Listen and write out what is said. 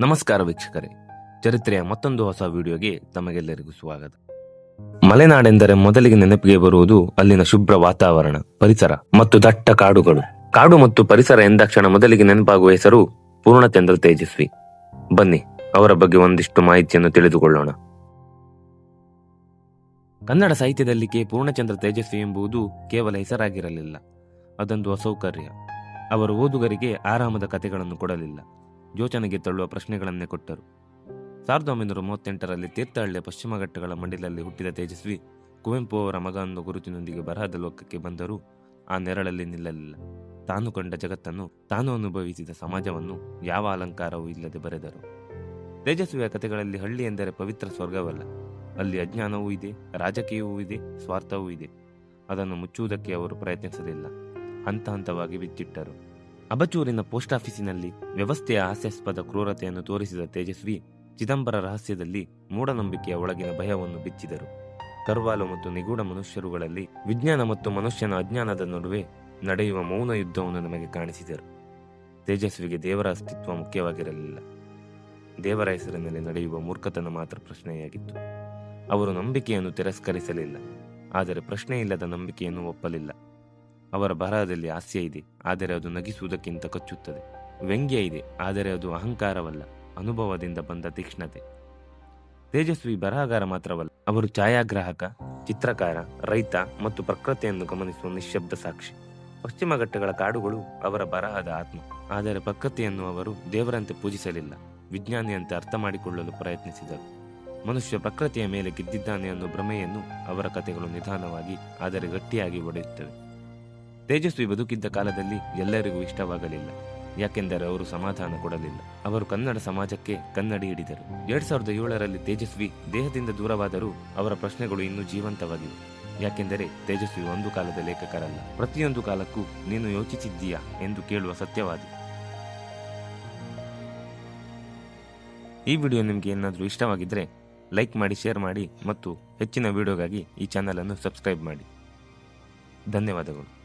ನಮಸ್ಕಾರ ವೀಕ್ಷಕರೇ. ಚರಿತ್ರೆಯ ಮತ್ತೊಂದು ಹೊಸ ವಿಡಿಯೋಗೆ ತಮಗೆಲ್ಲರಿಗೂ ಸ್ವಾಗತ. ಮಲೆನಾಡೆಂದರೆ ಮೊದಲಿಗೆ ನೆನಪಿಗೆ ಬರುವುದು ಅಲ್ಲಿನ ಶುಭ್ರ ವಾತಾವರಣ, ಪರಿಸರ ಮತ್ತು ದಟ್ಟ ಕಾಡುಗಳು. ಕಾಡು ಮತ್ತು ಪರಿಸರ ಎಂದಾಕ್ಷಣ ಮೊದಲಿಗೆ ನೆನಪಾಗುವ ಹೆಸರು ಪೂರ್ಣಚಂದ್ರ ತೇಜಸ್ವಿ. ಬನ್ನಿ, ಅವರ ಬಗ್ಗೆ ಒಂದಿಷ್ಟು ಮಾಹಿತಿಯನ್ನು ತಿಳಿದುಕೊಳ್ಳೋಣ. ಕನ್ನಡ ಸಾಹಿತ್ಯದಲ್ಲಿ ಕೆ. ಪೂರ್ಣಚಂದ್ರ ತೇಜಸ್ವಿ ಎಂಬುದು ಕೇವಲ ಹೆಸರಾಗಿರಲಿಲ್ಲ. ಅದೊಂದು ಅಸೌಕರ್ಯ. ಅವರು ಓದುಗರಿಗೆ ಆರಾಮದ ಕಥೆಗಳನ್ನು ಕೊಡಲಿಲ್ಲ. ಯೋಚನೆಗೆ ತಳ್ಳುವ ಪ್ರಶ್ನೆಗಳನ್ನೇ ಕೊಟ್ಟರು. ಸಾವಿರದ ಒಂಬೈನೂರ ಮೂವತ್ತೆಂಟರಲ್ಲಿ ತೀರ್ಥಹಳ್ಳಿಯ ಪಶ್ಚಿಮ ಘಟ್ಟಗಳ ಮಂಡಿಲಲ್ಲಿ ಹುಟ್ಟಿದ ತೇಜಸ್ವಿ, ಕುವೆಂಪು ಅವರ ಮಗ ಅನ್ನೋ ಗುರುತಿನೊಂದಿಗೆ ಬರಹದ ಲೋಕಕ್ಕೆ ಬಂದರೂ ಆ ನೆರಳಲ್ಲಿ ನಿಲ್ಲಲಿಲ್ಲ. ತಾನು ಕಂಡ ಜಗತ್ತನ್ನು ತಾನು ಅನುಭವಿಸಿದ ಸಮಾಜವನ್ನು ಯಾವ ಅಲಂಕಾರವೂ ಇಲ್ಲದೆ ಬರೆದರು. ತೇಜಸ್ವಿಯ ಕಥೆಗಳಲ್ಲಿ ಹಳ್ಳಿ ಎಂದರೆ ಪವಿತ್ರ ಸ್ವರ್ಗವಲ್ಲ. ಅಲ್ಲಿ ಅಜ್ಞಾನವೂ ಇದೆ, ರಾಜಕೀಯವೂ ಇದೆ, ಸ್ವಾರ್ಥವೂ ಇದೆ. ಅದನ್ನು ಮುಚ್ಚುವುದಕ್ಕೆ ಅವರು ಪ್ರಯತ್ನಿಸಲಿಲ್ಲ. ಹಂತ ಹಂತವಾಗಿ ಬಿಚ್ಚಿಟ್ಟರು. ಅಬಚೂರಿನ ಪೋಸ್ಟ್ ಆಫೀಸಿನಲ್ಲಿ ವ್ಯವಸ್ಥೆಯ ಹಾಸ್ಯಾಸ್ಪದ ಕ್ರೂರತೆಯನ್ನು ತೋರಿಸಿದ ತೇಜಸ್ವಿ ಚಿದಂಬರ ರಹಸ್ಯದಲ್ಲಿ ಮೂಢನಂಬಿಕೆಯ ಒಳಗಿನ ಭಯವನ್ನು ಬಿಚ್ಚಿದರು. ಕರ್ವಾಲು ಮತ್ತು ನಿಗೂಢ ಮನುಷ್ಯರುಗಳಲ್ಲಿ ವಿಜ್ಞಾನ ಮತ್ತು ಮನುಷ್ಯನ ಅಜ್ಞಾನದ ನಡುವೆ ನಡೆಯುವ ಮೌನ ಯುದ್ಧವನ್ನು ನಮಗೆ ಕಾಣಿಸಿದರು. ತೇಜಸ್ವಿಗೆ ದೇವರ ಅಸ್ತಿತ್ವ ಮುಖ್ಯವಾಗಿರಲಿಲ್ಲ. ದೇವರ ಹೆಸರಿನಲ್ಲಿ ನಡೆಯುವ ಮೂರ್ಖತನ ಮಾತ್ರ ಪ್ರಶ್ನೆಯಾಗಿತ್ತು. ಅವರು ನಂಬಿಕೆಯನ್ನು ತಿರಸ್ಕರಿಸಲಿಲ್ಲ. ಆದರೆ ಪ್ರಶ್ನೆಯಿಲ್ಲದ ನಂಬಿಕೆಯನ್ನು ಒಪ್ಪಲಿಲ್ಲ. ಅವರ ಬರಹದಲ್ಲಿ ಹಾಸ್ಯ ಇದೆ, ಆದರೆ ಅದು ನಗಿಸುವುದಕ್ಕಿಂತ ಕಚ್ಚುತ್ತದೆ. ವ್ಯಂಗ್ಯ ಇದೆ, ಆದರೆ ಅದು ಅಹಂಕಾರವಲ್ಲ, ಅನುಭವದಿಂದ ಬಂದ ತೀಕ್ಷ್ಣತೆ. ತೇಜಸ್ವಿ ಬರಹಗಾರ ಮಾತ್ರವಲ್ಲ, ಅವರು ಛಾಯಾಗ್ರಾಹಕ, ಚಿತ್ರಕಾರ, ರೈತ ಮತ್ತು ಪ್ರಕೃತಿಯನ್ನು ಗಮನಿಸುವ ನಿಶ್ಶಬ್ದ ಸಾಕ್ಷಿ. ಪಶ್ಚಿಮ ಘಟ್ಟಗಳ ಕಾಡುಗಳು ಅವರ ಬರಹದ ಆತ್ಮ, ಆದರೆ ಪ್ರಕೃತಿಯನ್ನು ಅವರು ದೇವರಂತೆ ಪೂಜಿಸಲಿಲ್ಲ, ವಿಜ್ಞಾನಿಯಂತೆ ಅರ್ಥ ಮಾಡಿಕೊಳ್ಳಲು ಪ್ರಯತ್ನಿಸಿದರು. ಮನುಷ್ಯ ಪ್ರಕೃತಿಯ ಮೇಲೆ ಗೆದ್ದಿದ್ದಾನೆ ಅನ್ನೋ ಭ್ರಮೆಯನ್ನು ಅವರ ಕಥೆಗಳು ನಿಧಾನವಾಗಿ, ಆದರೆ ಗಟ್ಟಿಯಾಗಿ ಒಡೆಯುತ್ತವೆ. ತೇಜಸ್ವಿ ಬದುಕಿದ್ದ ಕಾಲದಲ್ಲಿ ಎಲ್ಲರಿಗೂ ಇಷ್ಟವಾಗಲಿಲ್ಲ. ಯಾಕೆಂದರೆ ಅವರು ಸಮಾಧಾನ ಕೊಡಲಿಲ್ಲ. ಅವರು ಕನ್ನಡ ಸಮಾಜಕ್ಕೆ ಕನ್ನಡಿ ಹಿಡಿದರು. ಎರಡ್ ಸಾವಿರದ ಏಳರಲ್ಲಿ ತೇಜಸ್ವಿ ದೇಹದಿಂದ ದೂರವಾದರೂ ಅವರ ಪ್ರಶ್ನೆಗಳು ಇನ್ನೂ ಜೀವಂತವಾಗಿವೆ. ಯಾಕೆಂದರೆ ತೇಜಸ್ವಿ ಒಂದು ಕಾಲದ ಲೇಖಕರಲ್ಲ. ಪ್ರತಿಯೊಂದು ಕಾಲಕ್ಕೂ ನೀನು ಯೋಚಿಸಿದ್ದೀಯಾ ಎಂದು ಕೇಳುವ ಸತ್ಯವಾದಿ. ಈ ವಿಡಿಯೋ ನಿಮಗೆ ಏನಾದರೂ ಇಷ್ಟವಾಗಿದ್ದರೆ ಲೈಕ್ ಮಾಡಿ, ಶೇರ್ ಮಾಡಿ ಮತ್ತು ಹೆಚ್ಚಿನ ವಿಡಿಯೋಗಾಗಿ ಈ ಚಾನಲನ್ನು ಸಬ್ಸ್ಕ್ರೈಬ್ ಮಾಡಿ. ಧನ್ಯವಾದಗಳು.